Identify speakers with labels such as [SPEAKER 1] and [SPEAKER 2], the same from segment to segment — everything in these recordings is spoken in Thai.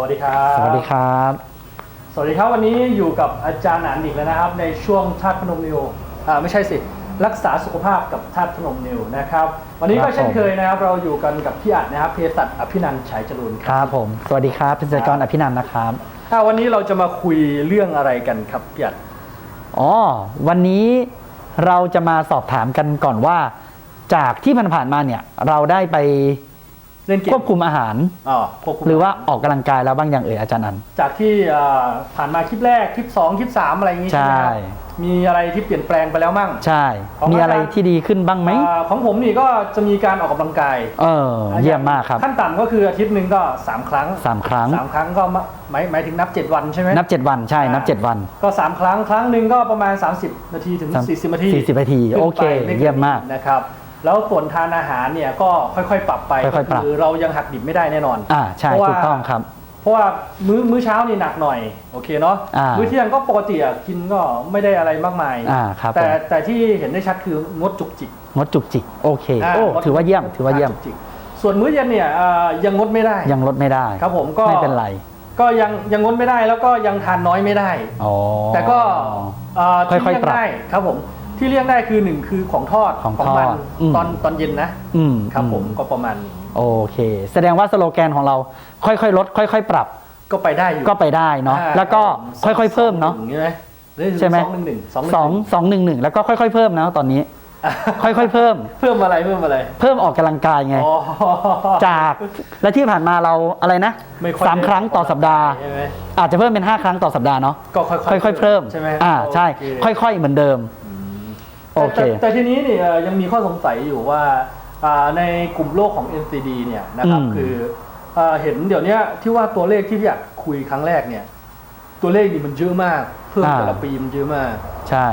[SPEAKER 1] วัสดีครับ
[SPEAKER 2] สวัสดีครับ
[SPEAKER 1] สวัสดีครับวันนี้อยู่กับอาจารย์หนานอีกแล้วนะครับ ในช่วงธาตุพนมนิวอ่าไม่ใช่สิรักษาสุขภาพกับธาตุพนมนิวนะครับ วันนี้
[SPEAKER 2] ครั
[SPEAKER 1] ก็
[SPEAKER 2] บ
[SPEAKER 1] เช่น
[SPEAKER 2] ผม
[SPEAKER 1] เคยนะครับ เราอยู่กันกับพี่อัดนะครับเภสัชอภินันท์ฉายจรูนค
[SPEAKER 2] ครับรับผม สวัสดีครับเป็นจักรอภินันท์นะครับ
[SPEAKER 1] อ่าวันนี้เราจะมาคุยเรื่องอะไรกันครับพี่อัด
[SPEAKER 2] อ๋อ วันนี้เราจะมาสอบถามกันก่อนว่า จากที่ผ่านๆมาเนี่ย เราได้ไป
[SPEAKER 1] เล่นเกม
[SPEAKER 2] ควบคุมอาหาร
[SPEAKER 1] อ๋อควบคุม
[SPEAKER 2] หรือว่าออกกำลังกายแล้วบ้างอย่างเอ่ยอาจารย์อัน
[SPEAKER 1] จากที่อ่าผ่านมาคลิปแรกคลิปสองคลิปสามอะไรอย่างงี้ใช่ไหมครับ
[SPEAKER 2] ใช่
[SPEAKER 1] มีอะไรที่เปลี่ยนแปลงไปแล้วมั่ง
[SPEAKER 2] ใช่
[SPEAKER 1] ของ
[SPEAKER 2] มีอะไร
[SPEAKER 1] อาจารย์
[SPEAKER 2] ที่ดีขึ้นบ้างไหม
[SPEAKER 1] อ่าของผมนี่ก็จะมีการออกกำลังกาย
[SPEAKER 2] เออ เยี่ยมมากครับ
[SPEAKER 1] ขั้นต่ำก็คืออาทิตย์หนึ่งก็ 3 ครั้ง
[SPEAKER 2] สามครั้ง
[SPEAKER 1] สามครั้งก็มาหมายหมายถึงนับ 7 วันใช่ไหม
[SPEAKER 2] นับ 7 วันใช่นับ 7 วัน
[SPEAKER 1] ก็ 3 ครั้งครั้งหนึ่งก็ประมาณ 30 นาทีถึง
[SPEAKER 2] สาม
[SPEAKER 1] 40 นาที
[SPEAKER 2] 40นาที
[SPEAKER 1] ขึ้นไป
[SPEAKER 2] โอเค
[SPEAKER 1] ไกิน
[SPEAKER 2] เยี่ยมมาก
[SPEAKER 1] นะครับ แล้วส่วนทานอาหารเนี่ยก็ค่อยๆ ปรับไป
[SPEAKER 2] ค่อยๆปรับ
[SPEAKER 1] คือเรายังหักดิบไม่ได้แน่นอน
[SPEAKER 2] อ่าใช่
[SPEAKER 1] เพราะว่า
[SPEAKER 2] ถูกต้องครับ
[SPEAKER 1] เพราะว่ามื้อมื้อเช้านี่หนักหน่อยโอเคเนาะ
[SPEAKER 2] อ่า
[SPEAKER 1] มื้อเที่ยงก็ปกติอะกินก็ไม่ได้อะไรมากมาย
[SPEAKER 2] อ่าครับ
[SPEAKER 1] แต่
[SPEAKER 2] ผม
[SPEAKER 1] แต่ที่เห็นได้ชัดคืองดจุกจิก
[SPEAKER 2] งดจุกจิกโอเคาโอ้
[SPEAKER 1] งด
[SPEAKER 2] ถือว่าเยี่ยมถือว่าเยี่ยม
[SPEAKER 1] จุกจิกส่วนมื้อเย็นเนี่ยอ่ายังงดไม่ได้
[SPEAKER 2] ยังลดไม่ได้
[SPEAKER 1] ครับผมก็
[SPEAKER 2] ไม่เป็นไร
[SPEAKER 1] ก็ยังยังงดไม่ได้แล้วก็ยังทานน้อยไม่ได้
[SPEAKER 2] อ๋อ
[SPEAKER 1] แต่ก็เอ่อที่
[SPEAKER 2] ค่อยๆ
[SPEAKER 1] เลี่ยง
[SPEAKER 2] ปรับ
[SPEAKER 1] ได้ครับผม ที่เลี่ยงได้คือหนึ่งคือของทอด
[SPEAKER 2] ของ
[SPEAKER 1] มั
[SPEAKER 2] ทอดอืม
[SPEAKER 1] ตอนตอนเย็นนะ
[SPEAKER 2] อืม
[SPEAKER 1] ครับผม
[SPEAKER 2] อื
[SPEAKER 1] ก็ประมาณนี้
[SPEAKER 2] โอเค แสดงว่าสโลแกนของเราค่อยๆ ลด ค่อย ๆ ปรับ
[SPEAKER 1] ก็ไปได้อยู่
[SPEAKER 2] ก็ไปได้เนาะ
[SPEAKER 1] อ่
[SPEAKER 2] แล้วก็
[SPEAKER 1] รับผ
[SPEAKER 2] ค่อยๆ เพิ่มเนาะ
[SPEAKER 1] สองหงใช่ไหมหรือ
[SPEAKER 2] ใช่ไหม
[SPEAKER 1] สองหนึ่งหนึ่งสอง
[SPEAKER 2] สองสองหนึ่งหนึ่งแล้วก็ค่อยๆ เพิ่มนะตอนนี้ค่อยๆ เพิ่ม
[SPEAKER 1] เพิ่มอะไรเพิ่มอะไร
[SPEAKER 2] เพิ่มออกกำลังกายไง
[SPEAKER 1] อ๋อ
[SPEAKER 2] จาก และที่ผ่านมาเราอะไรนะ
[SPEAKER 1] ไม่อย
[SPEAKER 2] สามครั้งต่อสัปดาห์
[SPEAKER 1] ใช่ไหม
[SPEAKER 2] อาจจะเพิ่มเป็น 5 ครั้งต่อสัปดาห์เนาะ
[SPEAKER 1] ก็ค่อย
[SPEAKER 2] ค่อยๆ เพิ่ม
[SPEAKER 1] ใช่ไหม
[SPEAKER 2] อ่า ใช่
[SPEAKER 1] โอเค
[SPEAKER 2] ค่อยๆ เหมือนเดิม โอเค
[SPEAKER 1] แต่แต่แต่ทีนี้เนี่ยเอ่อยังมีข้อสงสัยอยู่ว่าอ่าในกลุ่มโรคของ NCD เนี่ยนะครับ
[SPEAKER 2] อืม
[SPEAKER 1] คืออ่าเห็นเดี๋ยวเนี้ยที่ว่าตัวเลขที่พี่อยากคุยครั้งแรกเนี่ย ตัวเลขนี่มันเยอะมาก เพิ่มแต่ละปีมันเยอะมาก
[SPEAKER 2] ใช่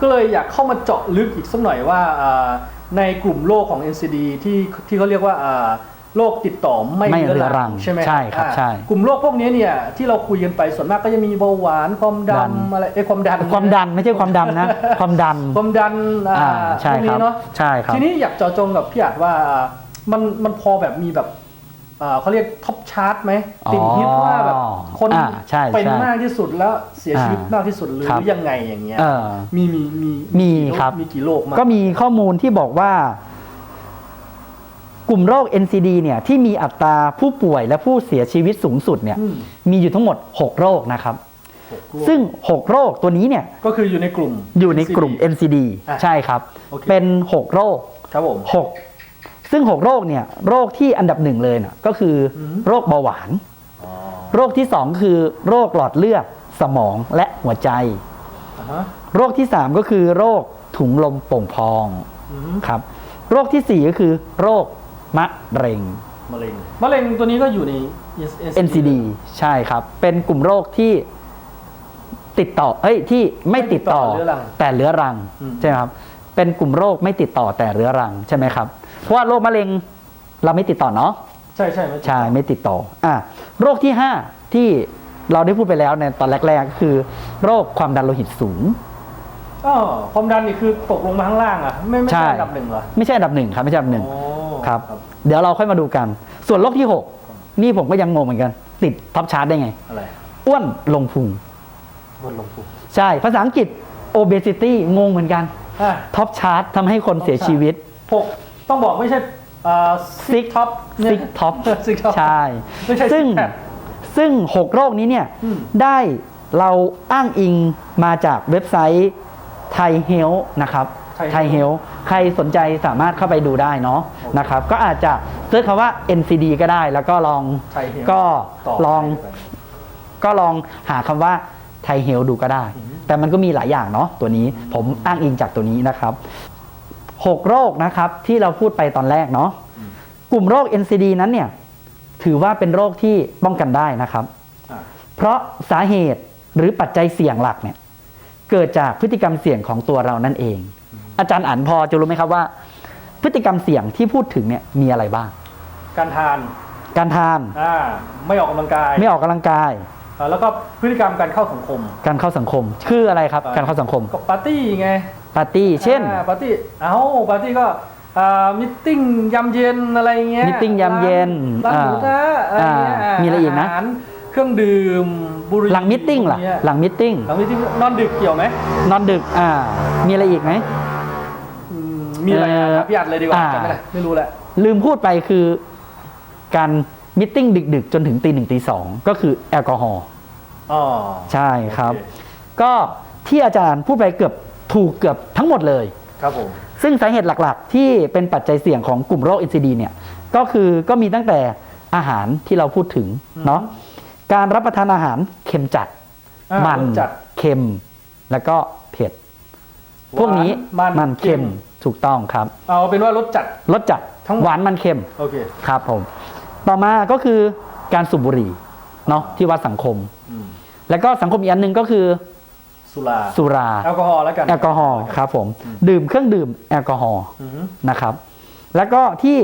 [SPEAKER 1] ก็เลยอยากเข้ามาเจาะลึกอีกสักหน่อยว่าอ่าในกลุ่มโรคของ NCD ที่ที่เขาเรียกว่าอ่า โรคติดต่อไม่
[SPEAKER 2] ไม่
[SPEAKER 1] เรื้อ
[SPEAKER 2] เรื้อรั
[SPEAKER 1] รัง
[SPEAKER 2] ง
[SPEAKER 1] ใช่ไหม
[SPEAKER 2] ใช่ครับ
[SPEAKER 1] อ่า
[SPEAKER 2] ใช่
[SPEAKER 1] กลุ่มโรคพวกนี้เนี่ยที่เราคุยกันไปส่วนมากก็จะมีเบาหวานความ
[SPEAKER 2] ดั
[SPEAKER 1] ดั
[SPEAKER 2] น
[SPEAKER 1] นอะไรเอ้ยความดัน
[SPEAKER 2] ความดันไม่ใช่ความดันนะความดัน
[SPEAKER 1] ความดันอ่า
[SPEAKER 2] อ่าใช่
[SPEAKER 1] พวก
[SPEAKER 2] ค
[SPEAKER 1] นี้
[SPEAKER 2] รับ
[SPEAKER 1] เนาะ
[SPEAKER 2] ใช่ครับ
[SPEAKER 1] ทีนี้อยากเจาะจงกับพี่อาจว่ามันมันพอแบบมีแบบอ่าเขาเรียกท็อปชาร์ตไหมติดฮิตว่าแบบคน
[SPEAKER 2] อ่าใช่
[SPEAKER 1] เป็น
[SPEAKER 2] ใช่
[SPEAKER 1] มากที่สุดแล้วเสียชีวิต
[SPEAKER 2] อ่าม
[SPEAKER 1] มากที่สุดหรือ
[SPEAKER 2] ครับ
[SPEAKER 1] ยังไงอย่างเงี้ย
[SPEAKER 2] เออ
[SPEAKER 1] มีมีมี
[SPEAKER 2] มี
[SPEAKER 1] กี่โค
[SPEAKER 2] รับ
[SPEAKER 1] มีกี่โรคมาก
[SPEAKER 2] ก็มีข้อมูลที่บอกว่า กลุ่มโรค NCD เนี่ยที่มีอัตราผู้ป่วยและผู้เสียชีวิตสูงสุดเนี่ย
[SPEAKER 1] อืม
[SPEAKER 2] มีอยู่ทั้งหมด 6 โรคนะครับ
[SPEAKER 1] หกโรค
[SPEAKER 2] ซึ่ง 6 โรคตัวนี้เนี่ย
[SPEAKER 1] ก็คืออยู่ในกลุ่ม
[SPEAKER 2] อยู่ในกลุ่ม
[SPEAKER 1] NCD
[SPEAKER 2] NCD
[SPEAKER 1] อะ
[SPEAKER 2] ใช่ครับ
[SPEAKER 1] โอเค
[SPEAKER 2] เป็น 6 โรค
[SPEAKER 1] ครับผม
[SPEAKER 2] 6ซึ่ง 6 โรคเนี่ยโรคที่อันดับหนึ่งเลยน่ะก็คืออ
[SPEAKER 1] ม
[SPEAKER 2] โรคเบาหวาน
[SPEAKER 1] อ๋อ
[SPEAKER 2] โรคที่ 2 คือโรคหลอดเลือดสมองและหัวใจ
[SPEAKER 1] อ่าฮะ
[SPEAKER 2] โรคที่ 3 ก็คือโรคถุงลมโป่งพอง
[SPEAKER 1] อืม
[SPEAKER 2] ครับ โรคทีสี่ 4 ก็คือโรค มะเร็ง
[SPEAKER 1] มะเร็งมะเร็งตัวนี้ก็อยู่ใน
[SPEAKER 2] NCD ใช่ครับ เป็นกลุ่มโรคที่ติดต่อเอ้ยที่ไม่ติดต่อ
[SPEAKER 1] ไม่ติดต่อเรื้อรัง
[SPEAKER 2] แต่เรื้อรัง
[SPEAKER 1] อืม
[SPEAKER 2] ใช่ไหมครับ เป็นกลุ่มโรคไม่ติดต่อแต่เรื้อรังใช่ไหมครับ เพราะว่าโรคมะเร็งเราไม่ติดต่อเนาะ
[SPEAKER 1] ใช่ใช่ไหม
[SPEAKER 2] ใช่ไม่ติดต่ออะโรคที่ 5 ที่เราได้พูดไปแล้วในตอนแรกๆก็คือ โรคความดันโลหิตสูง
[SPEAKER 1] อ๋อความดันนี่คือตกลงมาข้างล่างอะ ไม่ไม่
[SPEAKER 2] ใช่
[SPEAKER 1] ใช่ อันดับหนึ่งเหรอ
[SPEAKER 2] ไม่ใช่อันดับหนึ่งครับไม่ใช่อันดับหนึ่ง
[SPEAKER 1] โอ้
[SPEAKER 2] ครับ เดี๋ยวเราค่อยมาดูกัน ส่วนโรคที่ 6 นี่ผมก็ยังงงเหมือนกัน ติดท็อปชาร์ตได้ไง
[SPEAKER 1] อะไร
[SPEAKER 2] อ้วนลงพุง
[SPEAKER 1] บนลงพุง
[SPEAKER 2] ใช่ ภาษาอังกฤษ obesity งงเหมือนกัน
[SPEAKER 1] อะ
[SPEAKER 2] ท็อปชาร์ตทำให้คนเสียชีวิต
[SPEAKER 1] หกต้องบอกไม่ใช่อ่าซิกท็อป
[SPEAKER 2] ซิกท็อป
[SPEAKER 1] ซิกท็อป
[SPEAKER 2] ใช่
[SPEAKER 1] ไม่ใช่
[SPEAKER 2] ซึ่ง
[SPEAKER 1] six pack
[SPEAKER 2] ซึ่ง 6 โรคนี้เนี่ย
[SPEAKER 1] อืม
[SPEAKER 2] ได้เราอ้างอิงมาจากเว็บไซต์ไทยเฮลนะครับ
[SPEAKER 1] Thai
[SPEAKER 2] ไทยเฮลใครสนใจสามารถเข้าไปดูได้เนาะ
[SPEAKER 1] โอเค
[SPEAKER 2] นะครับ ก็อาจจะเซิร์ชคำว่า NCD ก็ได้ แล้วก็ลอง
[SPEAKER 1] Thai Health
[SPEAKER 2] ก็
[SPEAKER 1] ต่อ
[SPEAKER 2] ลอง
[SPEAKER 1] ไป
[SPEAKER 2] ก็ลองหาคำว่าไทยเฮลดูก็ได้
[SPEAKER 1] อือฮึ
[SPEAKER 2] แต่มันก็มีหลายอย่างเนาะตัวนี้ผมอ้างอิงจากตัวนี้นะครับหกโรคนะครับที่เราพูดไปตอนแรกเนาะกลุ่มโรค NCD นั้นเนี่ย ถือว่าเป็นโรคที่ป้องกันได้นะครับ
[SPEAKER 1] อะ
[SPEAKER 2] เพราะสาเหตุหรือปัจจัยเสี่ยงหลักเนี่ย เกิดจากพฤติกรรมเสี่ยงของตัวเรานั่นเอง อาจารย์อันพอจะรู้ไหมครับว่า พฤติกรรมเสี่ยงที่พูดถึงเนี่ยมีอะไรบ้าง
[SPEAKER 1] การทาน
[SPEAKER 2] การทาน
[SPEAKER 1] อ่าไม่ออกกำลังกาย
[SPEAKER 2] ไม่ออกกำลังกาย
[SPEAKER 1] อ่าแล้วก็พฤติกรรมการเข้าสังคม
[SPEAKER 2] การเข้าสังคม คืออะไรครับ การเข้าสังคม
[SPEAKER 1] ก็ปาร์ตี้ไง
[SPEAKER 2] ปาร์ตี้เช่น
[SPEAKER 1] อ่าปาร์ตี้เอ้าปาร์ตี้ก็อ่ามิทติ้งยามเย็นอะไรเงี้ย
[SPEAKER 2] meeting ยามเย็น
[SPEAKER 1] ร้านร้านหมูกระทะอะไรเงี้ย
[SPEAKER 2] อ่ามีอะไรอีกนะา
[SPEAKER 1] หารเครื่องดื่มบุหรี่
[SPEAKER 2] หลังมิทติ้งล่ะ
[SPEAKER 1] พวกเนี้ย
[SPEAKER 2] หลังมิทติ้ง
[SPEAKER 1] หลังมิทติ้งนอนดึกเกี่ยวไหม
[SPEAKER 2] นอนดึกอ่ามีอะไรอีกไหม
[SPEAKER 1] อื มมีอะไรอะ
[SPEAKER 2] เอ่อ
[SPEAKER 1] ครับพี่อัดเลยดีกว่า
[SPEAKER 2] อ่า
[SPEAKER 1] จำไม่ได้ไม่รู้แหละ
[SPEAKER 2] ลืมพูดไปคือการมิทติ้งดึกๆ จนถึงตีหนึ่งตีสองก็คือแอลกอฮอล์
[SPEAKER 1] อ๋อ
[SPEAKER 2] ใช่ครับ
[SPEAKER 1] โอเก็
[SPEAKER 2] ที่อาจารย์พูดไปเกือบถูกเกือบทั้งหมดเลย
[SPEAKER 1] ครับผม
[SPEAKER 2] ซึ่งสาเหตุหลักๆ ที่เป็นปัจจัยเสี่ยงของกลุ่มโรค NCD เนี่ยก็คือก็มีตั้งแต่อาหารที่เราพูดถึงเนาะการรับประทานอาหารเค็มจัด
[SPEAKER 1] อ่า
[SPEAKER 2] มัน
[SPEAKER 1] รสจัด
[SPEAKER 2] เค็ม แล้วก็เผ็ด พวกนี้
[SPEAKER 1] หวานมัน
[SPEAKER 2] เค็ม ถูกต้องครับ
[SPEAKER 1] เอาเป็นว่ารสจัด
[SPEAKER 2] รสจัด
[SPEAKER 1] ทั้งหมด
[SPEAKER 2] หวานมันเค็ม
[SPEAKER 1] โอเค
[SPEAKER 2] ครับผม ต่อมาก็คือการสูบบุหรี่เนาะที่วัดสังคม
[SPEAKER 1] อืม
[SPEAKER 2] แล้วก็สังคมอีกอันหนึ่งก็คือ
[SPEAKER 1] สุรา
[SPEAKER 2] สุรา
[SPEAKER 1] แอลกอฮอล์แล้วกัน
[SPEAKER 2] แอลกอฮอล์ครับผม ดื่มเครื่องดื่มแอลกอฮอล์
[SPEAKER 1] อือฮึ
[SPEAKER 2] นะครับ แล้วก็ที่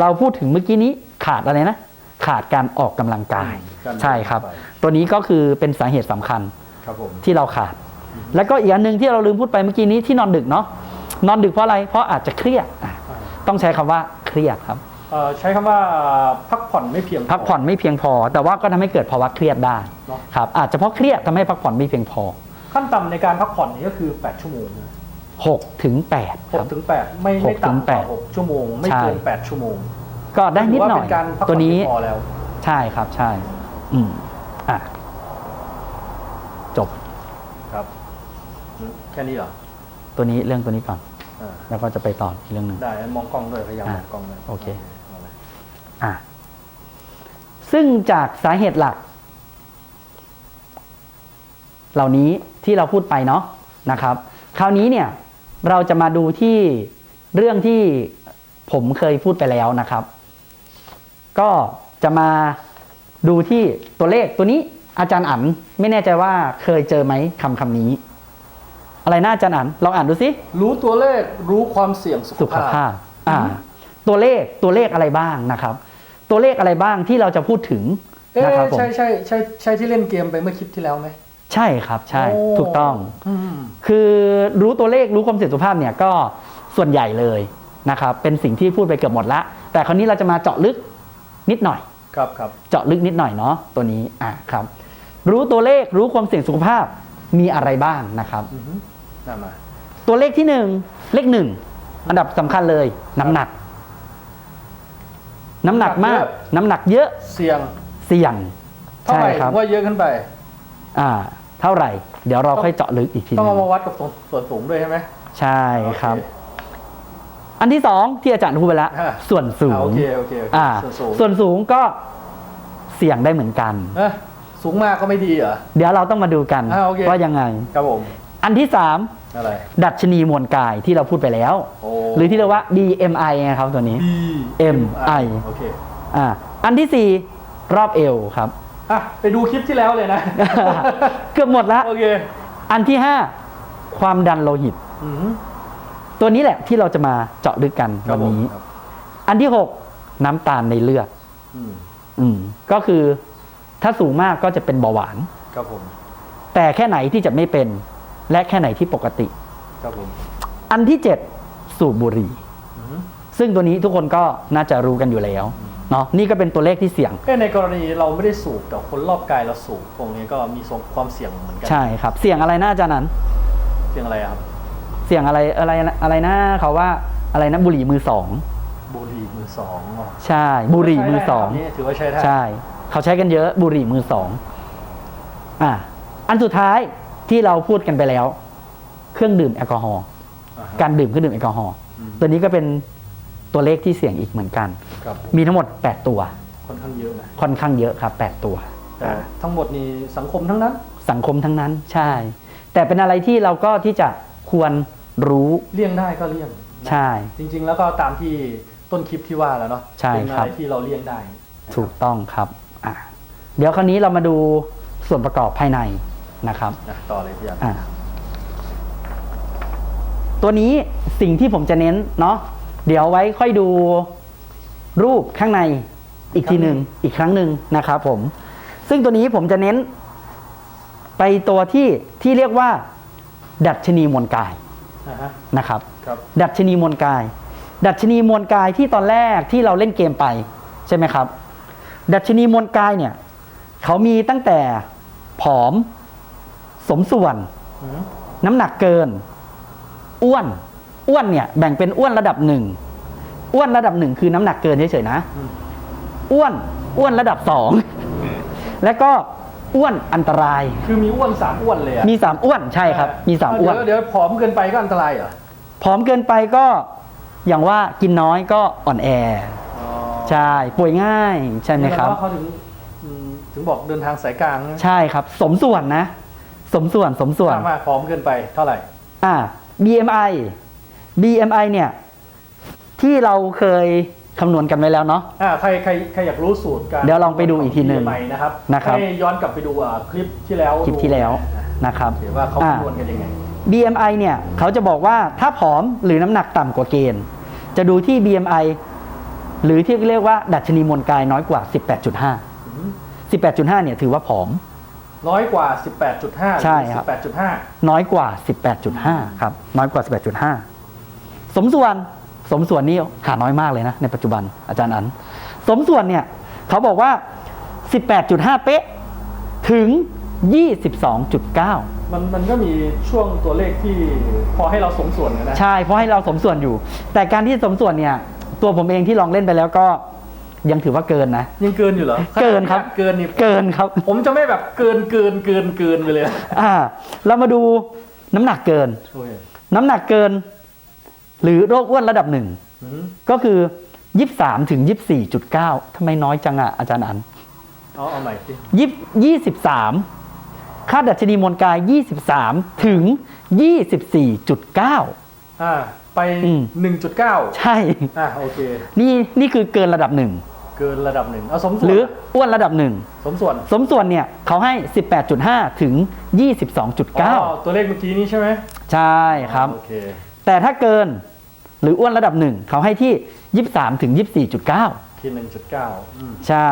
[SPEAKER 2] เราพูดถึงเมื่อกี้นี้ขาดอะไรนะ ขาดการออกกำลังกาย
[SPEAKER 1] การ
[SPEAKER 2] ใช่ครับ
[SPEAKER 1] ไป
[SPEAKER 2] ตัวนี้ก็คือเป็นสาเหตุสำคัญ
[SPEAKER 1] ครับผม
[SPEAKER 2] ที่เราขาด แล้วก็อีกอันหนึ่งที่เราลืมพูดไปเมื่อกี้นี้ที่นอนดึกเนาะ นอนดึกเพราะอะไร เพราะอาจจะเครียดอะต้องใช้คำว่าเครียดครับ
[SPEAKER 1] เอ่อใช้คำว่าพักผ่อนไม่เพียงพอ
[SPEAKER 2] พักผ่อนไม่เพียงพอ แต่ว่าก็ทำให้เกิดภาวะเครียดได้
[SPEAKER 1] เนอะ
[SPEAKER 2] ครับอาจจะเพราะเครียดทำให้พักผ่อนไม่เพียงพอ
[SPEAKER 1] ขั้นต่ำในการพักผ่อนนี่ก็คือ 8 ชั่วโมงนะ
[SPEAKER 2] 6ถึง8
[SPEAKER 1] ห
[SPEAKER 2] ค
[SPEAKER 1] ก
[SPEAKER 2] รับ
[SPEAKER 1] ถึงแปดไม่ไม่
[SPEAKER 2] หกถึง
[SPEAKER 1] ต่ำก
[SPEAKER 2] แป
[SPEAKER 1] ว่า
[SPEAKER 2] ด
[SPEAKER 1] หกชั่วโมง ไม่
[SPEAKER 2] ใช่
[SPEAKER 1] เกินแปดชั่วโมง
[SPEAKER 2] ก็ได้นิดหน่อย
[SPEAKER 1] ถืว่าเป็นการพักผ่
[SPEAKER 2] ตั
[SPEAKER 1] อ
[SPEAKER 2] วนนี้
[SPEAKER 1] ที่พอแล้ว
[SPEAKER 2] ใช่ครับใช่อืมอะจบ
[SPEAKER 1] ครับอืมแค่นี้เหรอ
[SPEAKER 2] ตัวนี้เรื่องตัวนี้ก่อน
[SPEAKER 1] อ่า
[SPEAKER 2] แล้วก็จะไปต่ออีกเรื่องหนึ่ง
[SPEAKER 1] ได้มองกล้องด้วยพยายาม
[SPEAKER 2] อะ
[SPEAKER 1] มองกล้องด้วย
[SPEAKER 2] โอเคา
[SPEAKER 1] เลย
[SPEAKER 2] อะซึ่งจากสาเหตุหลัก เหล่านี้ที่เราพูดไปเนาะนะครับ คราวนี้เนี่ยเราจะมาดูที่เรื่องที่ผมเคยพูดไปแล้วนะครับ ก็จะมาดูที่ตัวเลขตัวนี้อาจารย์อั๋นไม่แน่ใจว่าเคยเจอไหมคำคำนี้ อะไรนะอาจารย์อั๋นลองอ่านดูสิ
[SPEAKER 1] รู้ตัวเลขรู้ความเสี่ยงสุ
[SPEAKER 2] สุ
[SPEAKER 1] ข
[SPEAKER 2] ข
[SPEAKER 1] ภาพ
[SPEAKER 2] ภาพอ่าตัวเลขตัวเลขอะไรบ้างนะครับ ตัวเลขอะไรบ้างที่เราจะพูดถึง
[SPEAKER 1] เอ๊ะ
[SPEAKER 2] นะครับผม
[SPEAKER 1] ใช่ใช่ใช่ใช่ที่เล่นเกมไปเมื่อคลิปที่แล้วไหม
[SPEAKER 2] ใช่ครับใช่
[SPEAKER 1] โอ้
[SPEAKER 2] ถูกต้อง
[SPEAKER 1] อืม
[SPEAKER 2] คือรู้ตัวเลขรู้ความเสี่ยงสุขภาพเนี่ยก็ส่วนใหญ่เลยนะครับเป็นสิ่งที่พูดไปเกือบหมดละ แต่คราวนี้เราจะมาเจาะลึกนิดหน่อย
[SPEAKER 1] ครับครับ
[SPEAKER 2] เจาะลึกนิดหน่อยเนาะตัวนี้อ่าครับ รู้ตัวเลขรู้ความเสี่ยงสุขภาพมีอะไรบ้างนะครับ
[SPEAKER 1] อือฮึน่ามา
[SPEAKER 2] ตัวเลขที่หนึ่งเลขหนึ่งอันดับสำคัญเลยน้ำหนัก น้ำหนักมาก น้ำหนักเยอะ
[SPEAKER 1] เสี่ยง
[SPEAKER 2] เสี่ยง
[SPEAKER 1] เท่าไหร่
[SPEAKER 2] ใช่ครับ
[SPEAKER 1] ว่าเยอะขึ้นไป
[SPEAKER 2] อ่า เท่าไหร่ เดี๋ยวเราค่อยเจาะลึกอีกทีห
[SPEAKER 1] ต้อง
[SPEAKER 2] นึ
[SPEAKER 1] เอา
[SPEAKER 2] ง
[SPEAKER 1] มาวัดกับส่วนส่วนสูงด้วยใช่ไหม
[SPEAKER 2] ใช่ครับ
[SPEAKER 1] โอเอั
[SPEAKER 2] นที่สองที่อาจารย์พูดไปแล้ว
[SPEAKER 1] อ่า
[SPEAKER 2] ส่วนสู
[SPEAKER 1] อ่างโอเคโอเคโอเค
[SPEAKER 2] อ่า
[SPEAKER 1] ส่วนสูง
[SPEAKER 2] ส่วนสูงก็เสี่ยงได้เหมือนกัน
[SPEAKER 1] เอ๊ะสูงมากก็ไม่ดีเหรอ
[SPEAKER 2] เดี๋ยวเราต้องมาดูกัน
[SPEAKER 1] อ่าโอเค
[SPEAKER 2] ว่ายังไง
[SPEAKER 1] ครับผม
[SPEAKER 2] อันที่สาม
[SPEAKER 1] อะไร
[SPEAKER 2] ดัชนีมวลกายที่เราพูดไปแล้ว
[SPEAKER 1] โอ้
[SPEAKER 2] หรือที่เรียกว่า BMI นะครับตัวนี้
[SPEAKER 1] B
[SPEAKER 2] MI
[SPEAKER 1] โอเค
[SPEAKER 2] อ่าอันที่สี่รอบเอวครับ
[SPEAKER 1] อะไปดูคลิปที่แล้วเลยนะ
[SPEAKER 2] เกือบหมดละ
[SPEAKER 1] โอเค
[SPEAKER 2] อันที่ห้าความดันโลหิต
[SPEAKER 1] อืม
[SPEAKER 2] ตัวนี้แหละที่เราจะมาเจาะลึกกัน
[SPEAKER 1] ครับ
[SPEAKER 2] วัน
[SPEAKER 1] ผม
[SPEAKER 2] นี้
[SPEAKER 1] ครับ
[SPEAKER 2] อันที่หกน้ำตาลในเลือด
[SPEAKER 1] อืม
[SPEAKER 2] อืมก็คือถ้าสูงมากก็จะเป็นเบาหวาน
[SPEAKER 1] ครับผม
[SPEAKER 2] แต่แค่ไหนที่จะไม่เป็น และแค่ไหนที่ปกติ
[SPEAKER 1] ครับผม
[SPEAKER 2] อันที่เจ็ดสูบบุหรี่
[SPEAKER 1] อืม
[SPEAKER 2] ซึ่งตัวนี้ทุกคนก็น่าจะรู้กันอยู่แล้วเนาะนี่ก็เป็นตัวเลขที่เสี่ยง
[SPEAKER 1] เอ้ยในกรณีเราไม่ได้สูบแต่คนรอบกายเราสูบตรงนี้ก็มีส่งความเสี่ยงเหมือนกั
[SPEAKER 2] ใช่ครับ เสี่ยงอะไรน่าจะนั้น
[SPEAKER 1] เสี่ยงอะไรอะครับ
[SPEAKER 2] เสี่ยงอะไรอะไรอะไรนะเขาว่าอะไรนะบุหรี่มือสอง
[SPEAKER 1] บุหรี่มือสองอ๋อ
[SPEAKER 2] ใช่ บุหรี่มือสอง
[SPEAKER 1] ใช้ได้นะครับนี่ถือว่าใช้ได้
[SPEAKER 2] ใช่ เขาใช้กันเยอะบุหรี่มือสองอะอันสุดท้าย ที่เราพูดกันไปแล้ว เครื่องดื่มแอลกอฮอล์
[SPEAKER 1] อ่าฮะ
[SPEAKER 2] การดื่มเครื่องดื่มแอลกอฮอล์
[SPEAKER 1] อืม
[SPEAKER 2] ตัวนี้ก็เป็นตัวเลขที่เสี่ยงอีกเหมือนกัน
[SPEAKER 1] ครับผม
[SPEAKER 2] มีทั้งหมด 8 ตัว
[SPEAKER 1] ค่อนข้างเยอะนะ
[SPEAKER 2] ค่อนข้างเยอะครับ 8 ตัว
[SPEAKER 1] แต่ทั้งหมดนี้สังคมทั้งนั้น
[SPEAKER 2] สังคมทั้งนั้นใช่ แต่เป็นอะไรที่เราก็ที่จะควรรู้
[SPEAKER 1] เลี่ยงได้ก็เลี่ยงนะ
[SPEAKER 2] ใช่
[SPEAKER 1] จริง ๆ แล้วก็ตามที่ต้นคลิปที่ว่าแล้วเนาะ
[SPEAKER 2] ใช่
[SPEAKER 1] เป็น
[SPEAKER 2] ค
[SPEAKER 1] อะ
[SPEAKER 2] รับ
[SPEAKER 1] ไรที่เราเลี่ยงได้นะครับ
[SPEAKER 2] ถูกต้องครับอะเดี๋ยวคราวนี้เรามาดูส่วนประกอบภายใน นะครับ
[SPEAKER 1] นะต่อเลยพี่ยัน
[SPEAKER 2] อะตัวนี้สิ่งที่ผมจะเน้นเนาะเดี๋ยวไว้ค่อยดูรูปข้างในอีกทีหนึ่งอีกครั้งหนึ่งนะครับผม ซึ่งตัวนี้ผมจะเน้น ไปตัวที่ที่เรียกว่า ดัชนีมวลกาย
[SPEAKER 1] อ่าฮะ
[SPEAKER 2] นะครับ
[SPEAKER 1] ครับ
[SPEAKER 2] ดัชนีมวลกาย ดัชนีมวลกายที่ตอนแรกที่เราเล่นเกมไปใช่ไหมครับ ดัชนีมวลกายเนี่ย เขามีตั้งแต่ผอม สมส่วน
[SPEAKER 1] อืม
[SPEAKER 2] น้ำหนักเกิน อ้วน อ้วนเนี่ย แบ่งเป็นอ้วนระดับหนึ่งอ้วนระดับหนึ่งคือน้ำหนักเกินเฉยๆนะ
[SPEAKER 1] อืม
[SPEAKER 2] อ้วน อ้วนระดับสองและก็อ้วนอันตราย
[SPEAKER 1] คือมีอ้วนสามอ้วนเลยอะ
[SPEAKER 2] มีสามอ้วนใช่ครับ มีสามอ้วน
[SPEAKER 1] เดี๋ยวเดี๋ยวผอมเกินไปก็อันตรายเหรอ
[SPEAKER 2] ผอมเกินไปก็อย่างว่ากินน้อยก็อ่อนแอ
[SPEAKER 1] อ๋อ
[SPEAKER 2] ใช่ป่วยง่ายใช่ไหมครับ
[SPEAKER 1] แล้วเขาถึงอืมถึงบอกเดินทางสายกลางนะ
[SPEAKER 2] ใช่ครับ สมส่วนนะ สมส่วนสมส่วน
[SPEAKER 1] มากผอมเกินไปเท่าไหร่
[SPEAKER 2] อ่า BMI BMI เนี่ย ที่เราเคยคำนวณกันไว้แล้วเนาะ
[SPEAKER 1] อ่าใครใครใครอยากรู้สูตรการ
[SPEAKER 2] เดี๋ยวลองไปดูอีกทีหนึ่ง
[SPEAKER 1] ใหม่นะครับ
[SPEAKER 2] นะครับ
[SPEAKER 1] ให้ย้อนกลับไปดูอ่าคลิปที่แล้ว
[SPEAKER 2] คลิปที่แล้ว
[SPEAKER 1] อะ
[SPEAKER 2] นะครับ
[SPEAKER 1] เดี๋ยวว่าเขา
[SPEAKER 2] อ่า
[SPEAKER 1] คำนวณกันยังไง
[SPEAKER 2] BMI เนี่ยเขาจะบอกว่าถ้าผอมหรือน้ำหนักต่ำกว่าเกณฑ์ จะดูที่ BMI หรือที่เรียกว่า ดัชนีมวลกายน้อยกว่า 18.5 18.5 เนี่ยถือว่าผอม
[SPEAKER 1] น้อยกว่า 18.5
[SPEAKER 2] ใช่ครับ
[SPEAKER 1] 18.5
[SPEAKER 2] น้อยกว่า 18.5 ครับ น้อยกว่า 18.5 สมส่วนสมส่วนนี่หาน้อยมากเลยนะ ในปัจจุบันอาจารย์อัน สมส่วนเนี่ย เขาบอกว่า 18.5 เป๊ะ ถึง 22.9
[SPEAKER 1] มันมันก็มีช่วงตัวเลขที่พอให้เราสมส่วนกันนะ
[SPEAKER 2] ใช่เพราะให้เราสมส่วนอยู่ แต่การที่สมส่วนเนี่ย ตัวผมเองที่ลองเล่นไปแล้วก็ ยังถือว่าเกินนะ
[SPEAKER 1] ยังเกินอยู่เหรอ
[SPEAKER 2] เกินครับ
[SPEAKER 1] เกินนี่
[SPEAKER 2] เกินครับ
[SPEAKER 1] ผมจะไม่แบบเกินเกินเกินเกินไปเลย
[SPEAKER 2] อ่า เรามาดูน้ำหนักเกิน
[SPEAKER 1] โอเค
[SPEAKER 2] น้ำหนักเกิน หรือโรคอ้วนระดับหนึ่ง
[SPEAKER 1] อืม
[SPEAKER 2] ก็คือ23ถึง24.9ทำไมน้อยจังอะอาจารย์อัน
[SPEAKER 1] เอาเอาใหม่สิ
[SPEAKER 2] ยี่23ค่าดัชนีมวลกาย23ถึง24.9
[SPEAKER 1] อ่าไป
[SPEAKER 2] อืม
[SPEAKER 1] 1.9
[SPEAKER 2] ใช่
[SPEAKER 1] อ่าโอเค
[SPEAKER 2] นี่นี่คือเกินระดับหนึ่ง
[SPEAKER 1] เกินระดับหนึ่งเอาสมส่วน
[SPEAKER 2] หรืออ้วนระดับหนึ่ง
[SPEAKER 1] สมส่วน
[SPEAKER 2] สมส่วนเนี่ยเขาให้ 18.5 ถึง
[SPEAKER 1] อ๋อ
[SPEAKER 2] 22.9
[SPEAKER 1] ตัวเลขเมื่อกี้นี้ใช่ไหม
[SPEAKER 2] ใช่ครับ
[SPEAKER 1] โอเค
[SPEAKER 2] แต่ถ้าเกินหรืออ้วนระดับหนึ่งเขาให้ที่ 23ถึง24.9
[SPEAKER 1] ที่ 1.9อืม
[SPEAKER 2] ใช่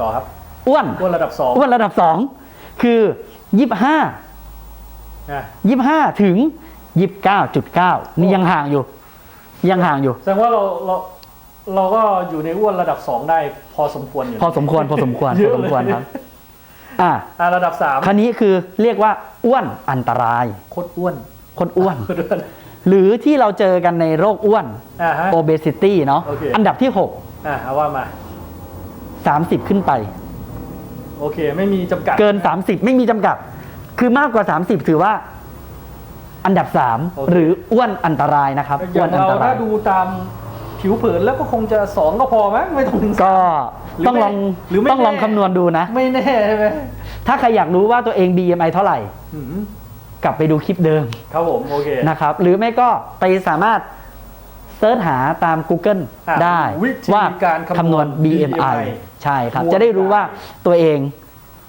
[SPEAKER 1] ต่อครับ
[SPEAKER 2] อ้วน
[SPEAKER 1] อ้วนระดับ 2
[SPEAKER 2] อ้วนระดับ 2 คือ 25
[SPEAKER 1] อะ
[SPEAKER 2] 25 ถึง 29.9 นี่ยังห่างอยู่ ยังห่างอยู่
[SPEAKER 1] แสดงว่าเราเรา เราก็อยู่ในอ้วนระดับ2ได้พอสมควรอยู่
[SPEAKER 2] พอสมควรพอสมควร
[SPEAKER 1] เย
[SPEAKER 2] พอ
[SPEAKER 1] อะ
[SPEAKER 2] สมควร
[SPEAKER 1] เลย
[SPEAKER 2] ครับ อ่า
[SPEAKER 1] อ่าระดับ
[SPEAKER 2] คันนี้คือเรียกว่าอ้วนอันตราย
[SPEAKER 1] 3โคตรอ้วน
[SPEAKER 2] คนอ้วน
[SPEAKER 1] โคตรอ้วน
[SPEAKER 2] หรือที่เราเจอกันในโรคอ้วน
[SPEAKER 1] อ่าฮะ
[SPEAKER 2] obesity เนาะ
[SPEAKER 1] โอเค
[SPEAKER 2] อันดับที่
[SPEAKER 1] อ่าเอาว่ามา
[SPEAKER 2] 6 30 ขึ้นไป
[SPEAKER 1] โอเค ไม่มีจำกัด
[SPEAKER 2] เกิน 30 ไม่มีจำกัด คือมากกว่า 30 ถือว่า อันดับ
[SPEAKER 1] โอเค
[SPEAKER 2] 3 หรืออ้วนอันตรายนะครับ
[SPEAKER 1] อ
[SPEAKER 2] อ้ว
[SPEAKER 1] ย่านง
[SPEAKER 2] อัน
[SPEAKER 1] เรา
[SPEAKER 2] ตรา
[SPEAKER 1] ถ้าย ดูตาม ผิวเผินแล้วก็คงจะ2ก็พอมั้งไม่ต้องถึง
[SPEAKER 2] ก็
[SPEAKER 1] หรือ
[SPEAKER 2] ต้อง
[SPEAKER 1] ไม่
[SPEAKER 2] ลอง
[SPEAKER 1] หรือไม่
[SPEAKER 2] ต้องลอง
[SPEAKER 1] แน่
[SPEAKER 2] คำนวณดูนะ
[SPEAKER 1] ไม่แน่ใช่ไหม
[SPEAKER 2] ถ้าใครอยากรู้ว่าตัวเอง BMI เท่าไหร่
[SPEAKER 1] อืม
[SPEAKER 2] กลับไปดูคลิปเดิม
[SPEAKER 1] ครับผมโอเค
[SPEAKER 2] นะครับ หรือไม่ก็ไปสามารถเซิร์ชหาตาม Google
[SPEAKER 1] อะ
[SPEAKER 2] ได้
[SPEAKER 1] วิธี
[SPEAKER 2] ว่า
[SPEAKER 1] การคำนวณ
[SPEAKER 2] BMI
[SPEAKER 1] BMI
[SPEAKER 2] ใช่ครับ
[SPEAKER 1] มวล
[SPEAKER 2] จะได้รู้ว่าตัวเอง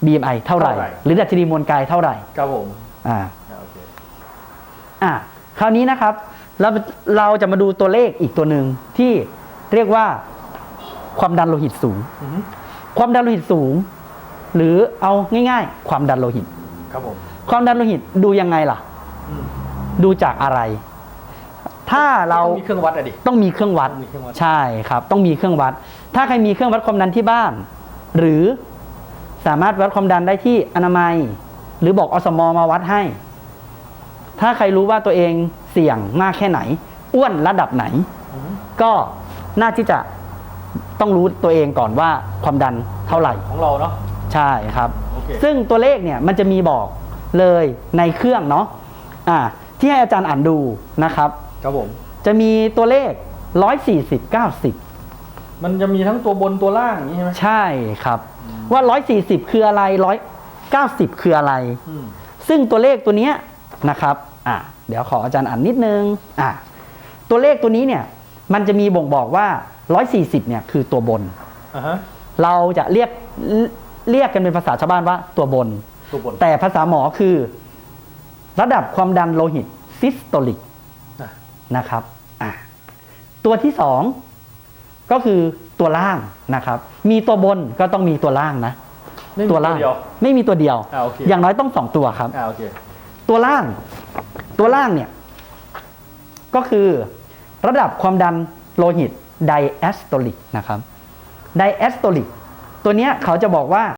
[SPEAKER 2] BMI เท่าไหร่
[SPEAKER 1] เท่าไหร่
[SPEAKER 2] หรือดัชนีมวลกายเท่าไหร่
[SPEAKER 1] ครับผม
[SPEAKER 2] อ่า
[SPEAKER 1] อ่าโอเค
[SPEAKER 2] อะคราวนี้นะครับ เราเราจะมาดูตัวเลขอีกตัวหนึ่งที่เรียกว่าความดันโลหิตสูง
[SPEAKER 1] อืม
[SPEAKER 2] ความดันโลหิตสูง หรือเอาง่าย ๆ ความดันโลหิต
[SPEAKER 1] ครับผม
[SPEAKER 2] ความดันโลหิตดูยังไงล่ะ
[SPEAKER 1] อืม
[SPEAKER 2] ดูจากอะไร ถ้าเรา
[SPEAKER 1] ต้องมีเครื่องวัดอะดิ
[SPEAKER 2] ต้องมีเครื่องวัด
[SPEAKER 1] ต้องมีเครื่องวัด
[SPEAKER 2] ใช่ครับ ต้องมีเครื่องวัด ถ้าใครมีเครื่องวัดความดันที่บ้าน หรือสามารถวัดความดันได้ที่อนามัย หรือบอกอสมมาวัดให้ ถ้าใครรู้ว่าตัวเองเสี่ยงมากแค่ไหน อ้วนระดับไหน
[SPEAKER 1] อืม
[SPEAKER 2] ก็น่าที่จะต้องรู้ตัวเองก่อนว่าความดันเท่าไหร่
[SPEAKER 1] ของเราเนาะ
[SPEAKER 2] ใช่ครับ
[SPEAKER 1] โอเค
[SPEAKER 2] ซึ่งตัวเลขเนี่ยมันจะมีบอกเลยในเครื่องเนาะอ่าที่ให้อาจารย์อ่านดูนะครับ
[SPEAKER 1] ครับผม
[SPEAKER 2] จะมีตัวเลข 140 90
[SPEAKER 1] มันจะมีทั้งตัวบนตัวล่างอย่างนี้ใช่ไหม
[SPEAKER 2] ใช่ครับ ว่า 140 คืออะไร 190 คืออะไร
[SPEAKER 1] อืม
[SPEAKER 2] ซึ่งตัวเลขตัวเนี้ยนะครับอะ เดี๋ยวขออาจารย์อ่านนิดนึงอะตัวเลขตัวนี้เนี่ยมันจะมีบ่งบอกว่า 140 เนี่ยคือตัวบน
[SPEAKER 1] อ่าฮะ
[SPEAKER 2] เราจะเรียกเรียกกันเป็นภาษาชาวบ้านว่าตัวบน
[SPEAKER 1] ตัวบน
[SPEAKER 2] แต่ภาษาหมอคือ ระดับความดันโลหิตซิสโตลิก
[SPEAKER 1] อะ
[SPEAKER 2] นะครับอะตัวที่สองก็คือตัวล่างนะครับ มีตัวบนก็ต้องมีตัวล่างนะ
[SPEAKER 1] ไม่มี
[SPEAKER 2] ตัวล่าง
[SPEAKER 1] เดียว
[SPEAKER 2] ไม่มีตัวเดียว
[SPEAKER 1] อ่าโอเค
[SPEAKER 2] อย่างน้อยต้องสองตัวครับ
[SPEAKER 1] อ่าโอเค
[SPEAKER 2] ตัวล่าง ตัวล่างเนี่ย ก็คือระดับความดันโลหิตไดแอสโตลิกนะครับไดแอสโตลิกตัวเนี้ยเขาจะบอกว่า